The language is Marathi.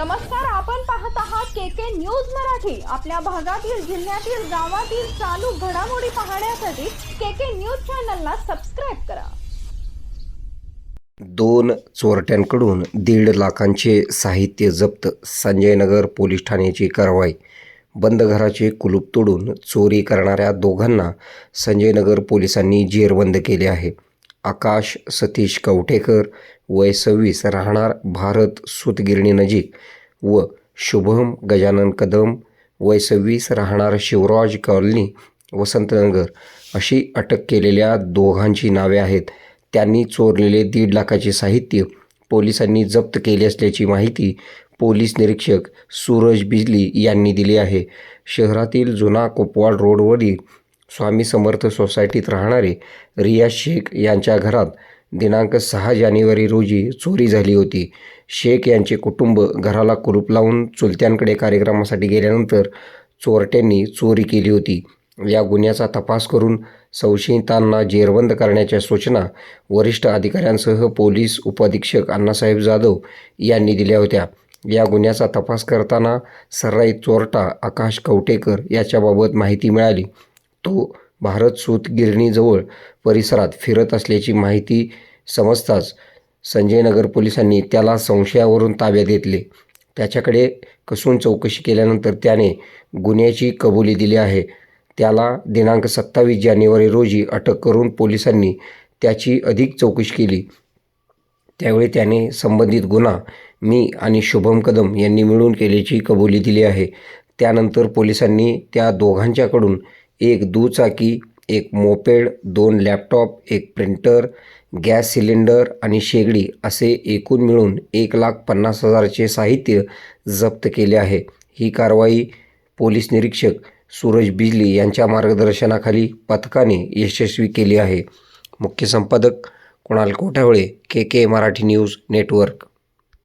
नमस्कार आपण पाहत आहात के के न्यूज मराठी. आपल्या भागातील जिल्ह्यातील गावातील चालू घडामोडी पाहण्यासाठी के के न्यूज चॅनलला सबस्क्राईब करा. दोन चोरट्यांकडून दीड लाखांचे साहित्य जप्त. संजयनगर पोलीस ठाण्याची कारवाई. बंद घराचे कुलूप तोडून चोरी करणाऱ्या दोघांना संजयनगर पोलिसांनी जेरबंद केले आहे. आकाश सतीश कवठेकर वय सव्वीस राहणार भारत सुतगिरणीनजीक व शुभम गजानन कदम वय सव्वीस राहणार शिवराज कॉलनी वसंतनगर. अशी अटक केलेल्या दोघांची नावे आहेत. त्यांनी चोरलेले दीड लाखाचे साहित्य पोलिसांनी जप्त केले असल्याची माहिती पोलीस निरीक्षक सूरज बिजली यांनी दिली आहे. शहरातील जुना कोपवाड रोडवरील स्वामी समर्थ सोसायटीत राहणारे रिया शेख यांच्या घरात दिनांक सहा जानेवारी रोजी चोरी झाली होती. शेख यांचे कुटुंब घराला कुलूप लावून चुलत्यांकडे कार्यक्रमासाठी गेल्यानंतर चोरट्यांनी चोरी केली होती. या गुन्ह्याचा तपास करून संशयितांना जेरबंद करण्याच्या सूचना वरिष्ठ अधिकाऱ्यांसह पोलीस उपअधीक्षक अण्णासाहेब जाधव यांनी दिल्या होत्या. या गुन्ह्याचा तपास करताना सर्राईत चोरटा आकाश कवटेकर याच्याबाबत माहिती मिळाली. तो भारत सूत गिरणीजवळ परिसरात फिरत असल्याची माहिती समजताच संजयनगर पोलिसांनी त्याला संशयावरून ताब्यात घेतले. त्याच्याकडे कसून चौकशी केल्यानंतर त्याने गुन्ह्याची कबुली दिली आहे. त्याला दिनांक सत्तावीस जानेवारी रोजी अटक करून पोलिसांनी त्याची अधिक चौकशी केली. त्यावेळी त्याने संबंधित गुन्हा मी आणि शुभम कदम यांनी मिळून केल्याची कबुली दिली आहे. त्यानंतर पोलिसांनी त्या दोघांच्याकडून एक दुचाकी एक मोपेड दोन लॅपटॉप एक प्रिंटर गॅस सिलेंडर आणि शेगडी असे एकूण मिळून एक लाख पन्नास हजारचे साहित्य जप्त केले आहे. ही कारवाई पोलीस निरीक्षक सूरज बिजली यांच्या मार्गदर्शनाखाली पथकाने यशस्वी केली आहे. मुख्य संपादक Kunal Kothawale K K Marathi news network.